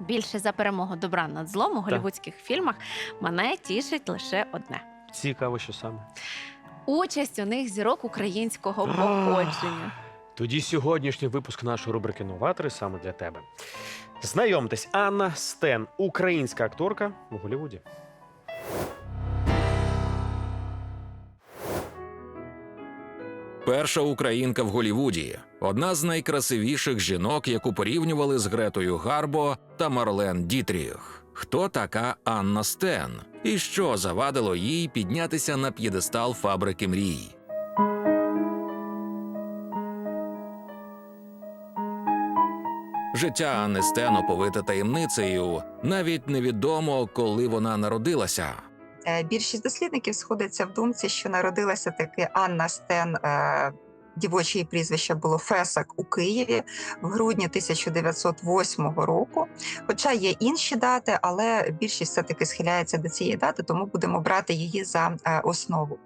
Більше за перемогу добра над злом у голівудських фільмах мене тішить лише одне: Цікаво, що саме. участь у них зірок українського походження. Тоді сьогоднішній випуск нашої рубрики Новатори саме для тебе. Знайомтесь, Анна Стен, українська акторка у Голлівуді. Перша українка в Голівуді, одна з найкрасивіших жінок, яку порівнювали з Гретою Гарбо та Марлен Дітріх. Хто така Анна Стен? І що завадило їй піднятися на п'єдестал фабрики мрій? Життя Анни Стен оповите таємницею. Навіть невідомо, коли вона народилася. Е, Більшість дослідників сходиться в думці, що народилася таки Анна Стен. Дівоче її прізвище було Фесак у Києві в грудні 1908 року. Хоча є інші дати, але більшість все-таки схиляється до цієї дати, тому будемо брати її за е, основу.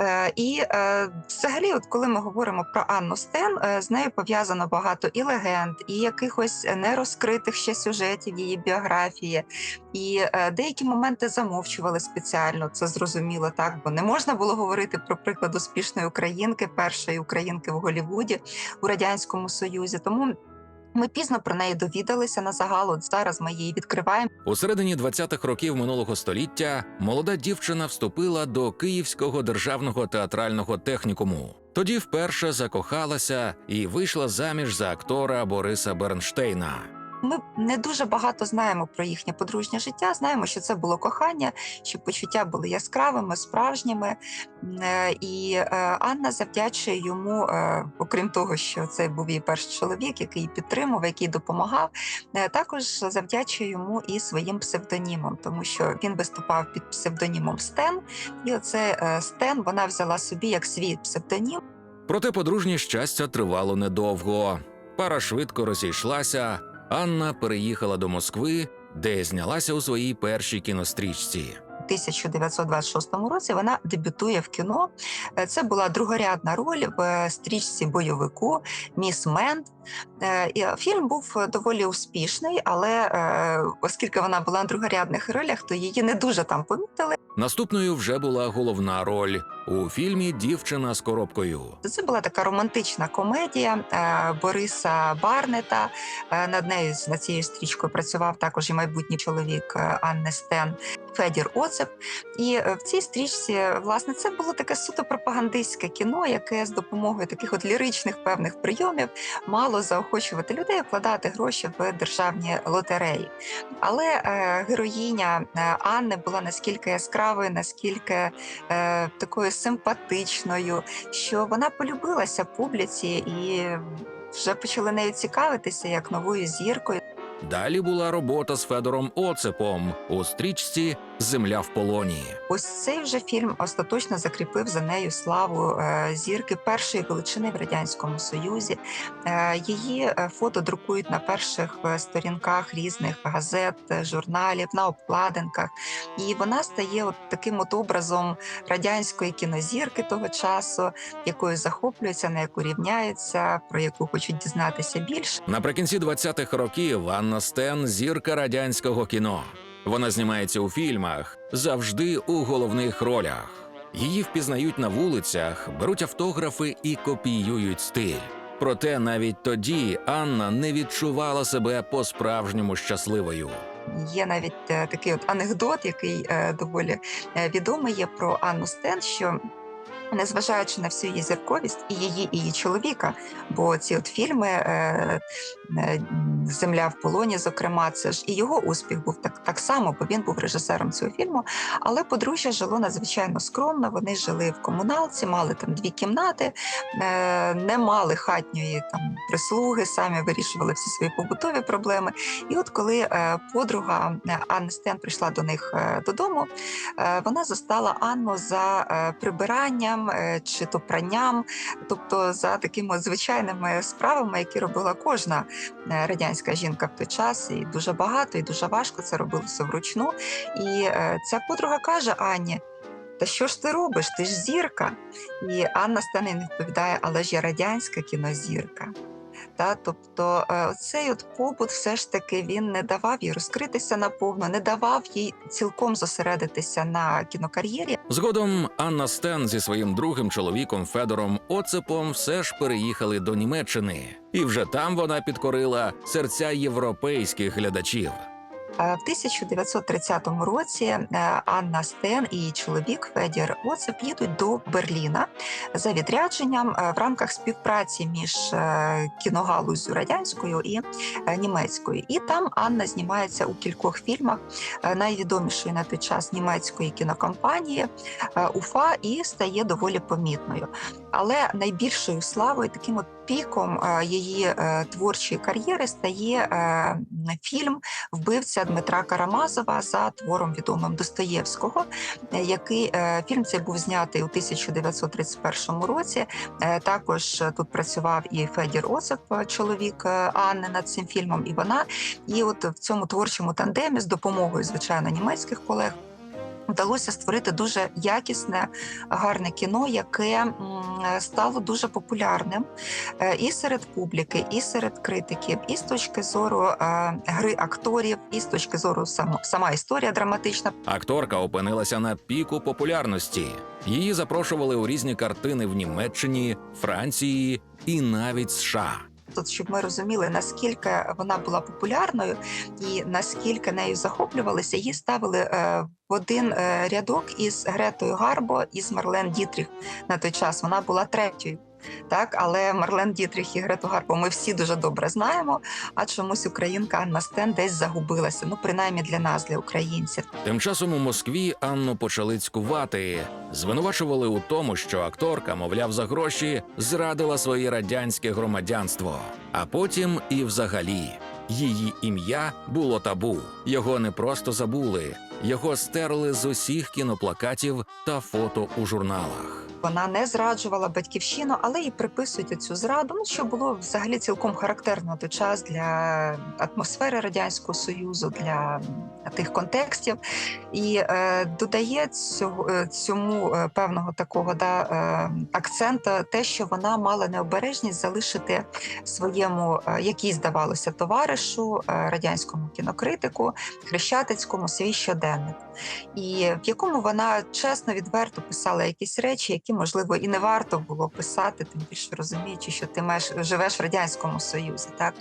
Е, І е, взагалі, от коли ми говоримо про Анну Стен, з нею пов'язано багато і легенд, і якихось нерозкритих ще сюжетів її біографії. І деякі моменти замовчували спеціально, це зрозуміло так, бо не можна було говорити про приклад успішної українки, першої українки в Голівуді у радянському союзі. Тому ми пізно про неї довідалися на загал. От зараз ми її відкриваємо. У середині 20-х років минулого століття молода дівчина вступила до Київського державного театрального технікуму. Тоді вперше закохалася і вийшла заміж за актора Бориса Бернштейна. Ми не дуже багато знаємо про їхнє подружнє життя. Знаємо, що це було кохання, що почуття були яскравими, справжніми. Е, І е, Анна завдячує йому, е, окрім того, що це був її перший чоловік, який підтримував, який допомагав. Також завдячує йому і своїм псевдонімом, тому що він виступав під псевдонімом Стен. І оце Стен вона взяла собі як свій псевдонім. Проте подружнє щастя тривало недовго. Пара швидко розійшлася. Анна переїхала до Москви, де знялася у своїй першій кінострічці. У 1926 році вона дебютує в кіно. Е, Це була другорядна роль в е, стрічці бойовику Міс Мент. Е, фільм був доволі успішний, але оскільки вона була на другорядних ролях, то її не дуже там помітили. Наступною вже була головна роль у фільмі Дівчина з коробкою. Це була така романтична комедія е, Бориса Барнета. Е, Над нею над цією стрічкою працював також і майбутній чоловік е, Анни Стен Федір Оцеп. І в цій стрічці, власне, це було таке суто пропагандистське кіно, яке з допомогою таких от ліричних певних прийомів мало заохочувати людей вкладати гроші в державні лотереї. Але героїня Анни була наскільки яскравою, наскільки е, такою симпатичною, що вона полюбилася публіці і вже почали нею цікавитися як новою зіркою. Далі була робота з Федором Оцепом у стрічці Земля в полоні. Ось цей вже фільм остаточно закріпив за нею славу е, зірки першої величини в радянському союзі. Е, Її е, фото друкують на перших сторінках різних газет, журналів, на обкладинках. І вона стає от таким от образом радянської кінозірки того часу, якою захоплюються, на яку рівняються, про яку хочуть дізнатися більше. Наприкінці 20-х років Анна Стен зірка радянського кіно. Вона знімається у фільмах завжди у головних ролях. Її впізнають на вулицях, беруть автографи і копіюють стиль. Проте навіть тоді Анна не відчувала себе по-справжньому щасливою. Є навіть е, такий от анекдот, який е, доволі е, відомий є про Анну Стен, що. Незважаючи на всю її зірковість і її, і її чоловіка, бо ці от фільми Земля в полоні, зокрема, це ж і його успіх був так, так само, бо він був режисером цього фільму. Але подружжя жило надзвичайно скромно. Вони жили в комуналці, мали там дві кімнати, е, не мали хатньої там прислуги, самі вирішували всі свої побутові проблеми. І от коли е, подруга е, Анни Стен прийшла до них додому, вона застала Анну за прибиранням чи то пранням, тобто за такими звичайними справами, які робила кожна е, радянська жінка в той час, і дуже багато, і дуже важко це робилося вручну. І е, ця подруга каже Ані. Та що ж ти робиш? Ти ж зірка. І Анна Станин відповідає: але ж я радянська кінозірка. Та тобто е, цей от побут все ж таки він не давав їй розкритися наповно, не давав їй цілком зосередитися на кінокар'єрі. Згодом Анна Стен зі своїм другим чоловіком Федором Оцепом все ж переїхали до Німеччини, і вже там вона підкорила серця європейських глядачів. Е, В 1930 році е, Анна Стен і її чоловік Федір Оцеп їдуть до Берліна за відрядженням е, в рамках співпраці між кіногалузю радянською і німецькою. І там Анна знімається у кількох фільмах найвідомішої на той час німецької кінокомпанії Уфа і стає доволі помітною. Але найбільшою славою, таким от піком е, її е, творчої кар'єри стає е, фільм Вбивця Дмитра Карамазова за твором відомим Достоєвського, який фільм цей був знятий у 1931 році. Також тут працював і Федір Осип, чоловік Анни над цим фільмом, і вона. І от в цьому творчому тандемі з допомогою, звичайно, німецьких колег. Вдалося створити дуже якісне, гарне кіно, яке стало дуже популярним е, і серед публіки, і серед критиків, і з точки зору е, гри акторів, і з точки зору само, сама історія драматична. Акторка опинилася на піку популярності. Її запрошували у різні картини в Німеччині, Франції і навіть США. Тут щоб ми розуміли, наскільки вона була популярною і наскільки нею захоплювалися, її ставили е, в один е, рядок із Гретою Гарбо і з Марлен Дітріх на той час. Вона була третьою. Так, але Марлен Дітріх і Грету Гарбо ми всі дуже добре знаємо. А чомусь українка Анна Стен десь загубилася. Ну принаймні для нас, для українців. Тим часом у Москві Анну почали цькувати. Звинувачували у тому, що акторка, мовляв, за гроші зрадила своє радянське громадянство. А потім і взагалі її ім'я було табу. Його не просто забули, його стерли з усіх кіноплакатів та фото у журналах. Вона не зраджувала батьківщину, але і приписують цю зраду, ну що було взагалі цілком характерно той час для атмосфери радянського союзу, для тих контекстів, і е, додає цього е, цьому е, певного такого да, е, акцента, те, що вона мала необережність залишити своєму, е, який здавалося, товаришу е, радянському кінокритику Хрещатицькому свій щоденник. І в якому вона чесно відверто писала якісь речі, які можливо і не варто було писати, тим більше розуміючи, що ти маєш живеш в радянському союзі, так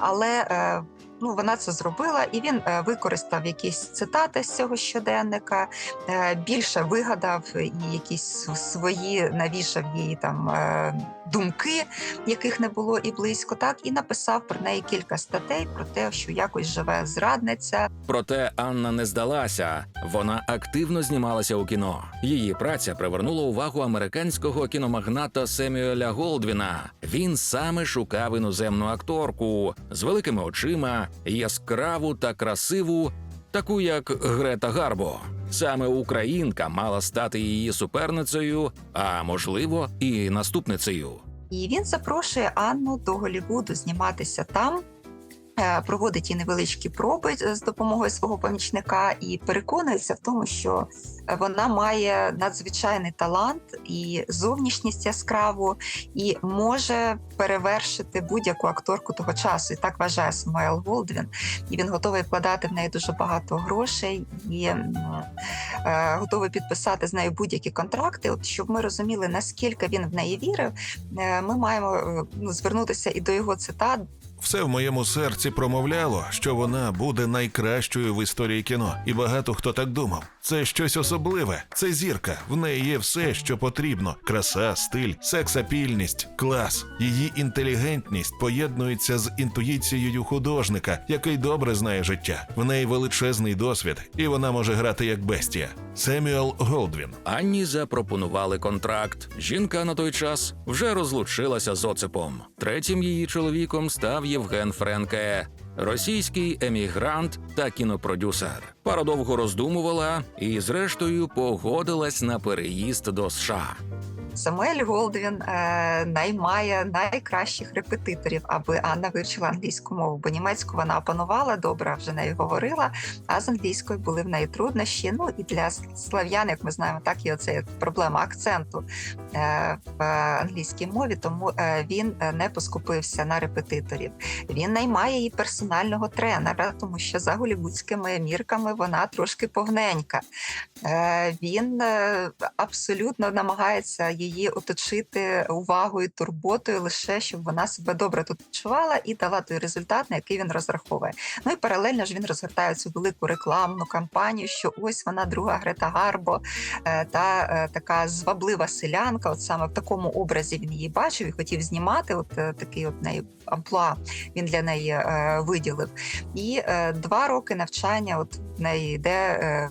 але. Ну, вона це зробила, і він е, використав якісь цитати з цього щоденника, е, більше вигадав і якісь свої навішав її там е, думки, яких не було і близько, так і написав про неї кілька статей про те, що якось живе зрадниця, Проте Анна не здалася. Вона активно знімалася у кіно. Її праця привернула увагу американського кіномагната Семюеля Голдвіна. Він саме шукав іноземну акторку з великими очима, яскраву та красиву, таку як Грета Гарбо. Саме українка мала стати її суперницею, а можливо, і наступницею. І він запрошує Анну до Голівуду зніматися там. Е, Проводить їй невеличкі проби з допомогою свого помічника і переконується в тому, що вона має надзвичайний талант і зовнішність яскраву, і може перевершити будь-яку акторку того часу. І так вважає Самуел Голдвін. І він готовий вкладати в неї дуже багато грошей і е, готовий підписати з нею будь-які контракти. От щоб ми розуміли, наскільки він в неї вірив, е, ми маємо е, ну, звернутися і до його цитат. Все в моєму серці промовляло, що вона буде найкращою в історії кіно, і багато хто так думав. Це щось особливе. Це зірка. В неї є все, що потрібно: краса, стиль, сексапільність, клас. Її інтелігентність поєднується з інтуїцією художника, який добре знає життя. В неї величезний досвід, і вона може грати як бестія. Семюел Голдвін. Анні запропонували контракт. Жінка на той час вже розлучилася з оцепом. Третім її чоловіком став Євген Френке, російський емігрант та кінопродюсер. Пара довго роздумувала і, зрештою, погодилась на переїзд до США. Самуель Голдвін е, наймає найкращих репетиторів, аби Анна вивчила англійську мову, бо німецьку вона опанувала добре, вже нею говорила. А з англійською були в неї труднощі. Ну і для слав'ян, як ми знаємо, так і оце проблема акценту е, в англійській мові. Тому е, він е, не поскупився на репетиторів. Він наймає і персонального тренера, тому що за голівудськими мірками вона трошки повненька. Е, Він е, абсолютно намагається її оточити увагою, турботою, лише щоб вона себе добре тут почувала і дала той результат, на який він розраховує. Ну і паралельно ж він розгортає цю велику рекламну кампанію, що ось вона друга Грета Гарбо, е, та е, така зваблива селянка. От саме в такому образі він її бачив і хотів знімати. От е, такий от неї амплуа він для неї виділив. І два роки навчання, от в неї йде.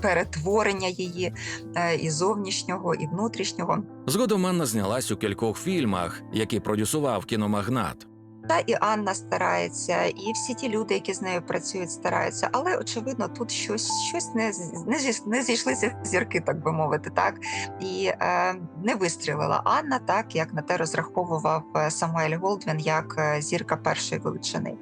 Перетворення її е, і зовнішнього, і внутрішнього. Згодом Анна знялась у кількох фільмах, які продюсував кіномагнат. Та і Анна старається, і всі ті люди, які з нею працюють, стараються. Але очевидно, тут щось щось не не, не зійшлися зірки, так би мовити, так і е, не вистрілила Анна, так як на те розраховував е, Самуель Голдвін як е, зірка першої величини.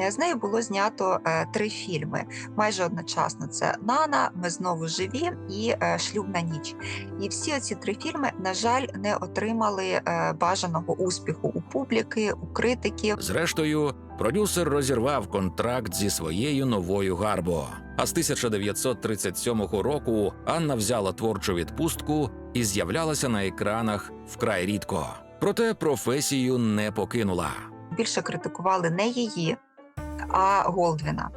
Е, З нею було знято е, три фільми майже одночасно: це Нана, Ми знову живі і е, Шлюбна ніч. І всі ці три фільми, на жаль, не отримали бажаного успіху у публіки, у критиків. Зрештою, продюсер розірвав контракт зі своєю новою Гарбо. А з 1937 року Анна взяла творчу відпустку і з'являлася на екранах вкрай рідко. Проте професію не покинула. Більше критикували не її, а Голдвіна.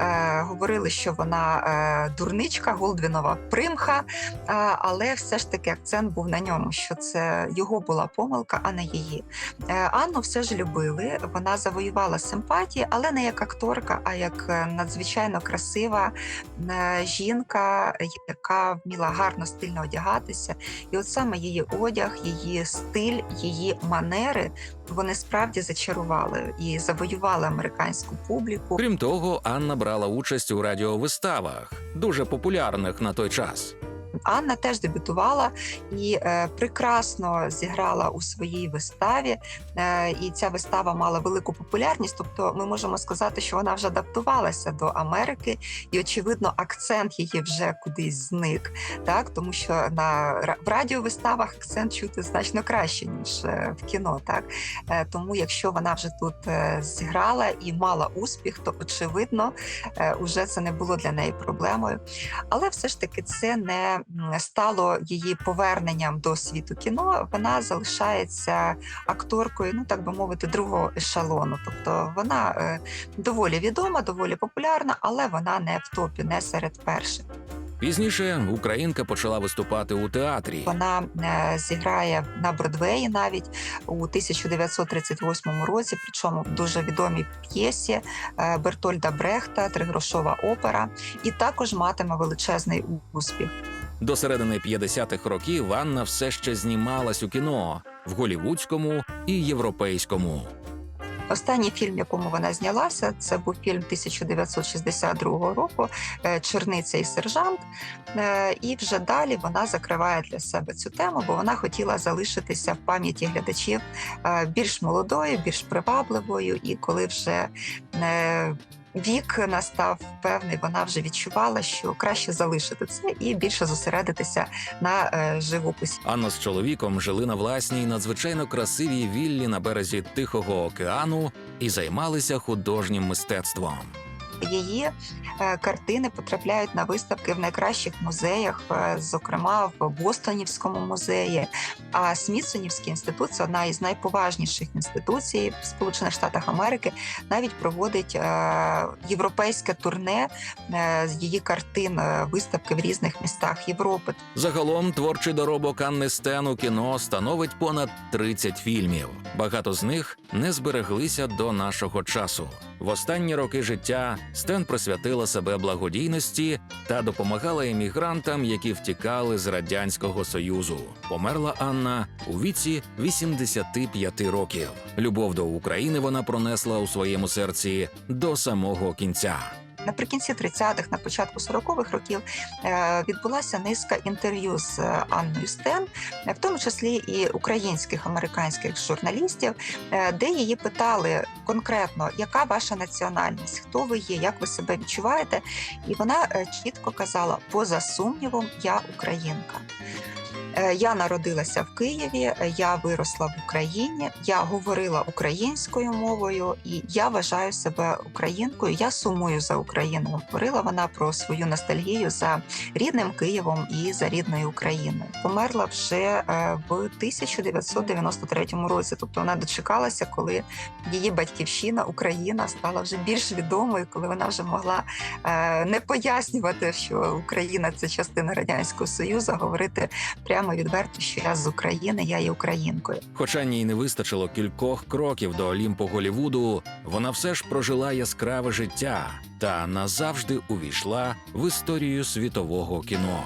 Е, говорили, що вона е, дурничка, Голдвінова примха, е, але все ж таки акцент був на ньому, що це його була помилка, а не її. Е, Анну все ж любили. Вона завоювала симпатії, але не як акторка, а як е, надзвичайно красива е, жінка, яка вміла гарно стильно одягатися. І от саме її одяг, її стиль, її манери вони справді зачарували і завоювали американську публіку. Крім того, Анна брала участь у радіовиставах, дуже популярних на той час. Анна теж дебютувала і е, прекрасно зіграла у своїй виставі. Е, і ця вистава мала велику популярність. Тобто, ми можемо сказати, що вона вже адаптувалася до Америки, і очевидно, акцент її вже кудись зник. Так, тому що на в радіовиставах акцент чути значно краще ніж е, в кіно. Так е, тому, якщо вона вже тут е, зіграла і мала успіх, то очевидно, е, уже це не було для неї проблемою. Але все ж таки це не стало її поверненням до світу кіно. Вона залишається акторкою, ну так би мовити, другого ешелону. Тобто вона е, доволі відома, доволі популярна, але вона не в топі, не серед перших. Пізніше українка почала виступати у театрі. Вона е, зіграє на Бродвеї навіть у 1938 році, причому в дуже відомій п'єсі е, Бертольда Брехта Тригрошова опера, і також матиме величезний успіх. До середини 50-х років Анна все ще знімалась у кіно в голівудському і європейському. Останній фільм, в якому вона знялася, це був фільм 1962 року е, Черниця і сержант. Е, І вже далі вона закриває для себе цю тему, бо вона хотіла залишитися в пам'яті глядачів е, більш молодою, більш привабливою. І коли вже вік настав певний, вона вже відчувала, що краще залишити це і більше зосередитися на е, живописі. Анна з чоловіком жили на власній надзвичайно красивій віллі на березі Тихого океану і займалися художнім мистецтвом. Її е, картини потрапляють на виставки в найкращих музеях, е, зокрема в Бостонівському музеї. А Смітсонівський інститут це одна із найповажніших інституцій в Сполучених Штатах Америки. Навіть проводить е, європейське турне з її картин, виставки в різних містах Європи. Загалом творчий доробок Анни Стен у кіно становить понад 30 фільмів. Багато з них не збереглися до нашого часу. В останні роки життя Стен присвятила себе благодійності та допомагала емігрантам, які втікали з радянського союзу. Померла Анна у віці 85 років. Любов до України вона пронесла у своєму серці до самого кінця. Наприкінці 30-х, на початку 40-х років е, відбулася низка інтерв'ю з е, Анною Стен, в тому числі і українських американських журналістів, е, де її питали конкретно, яка ваша національність, хто ви є, як ви себе відчуваєте. І вона чітко казала: поза сумнівом, я українка. Е, Я народилася в Києві, е, я виросла в Україні, я говорила українською мовою, і я вважаю себе українкою. Я сумую за Україною. Говорила вона про свою ностальгію за рідним Києвом і за рідною Україною. Померла вже е, в 1993 році. Тобто вона дочекалася, коли її батьківщина Україна стала вже більш відомою, коли вона вже могла не пояснювати, що Україна це частина радянського союзу, а говорити прямо відверто, що я з України, я є українкою. Хоча ній не вистачило кількох кроків до Олімпу Голівуду, вона все ж прожила яскраве життя та назавжди увійшла в історію світового кіно.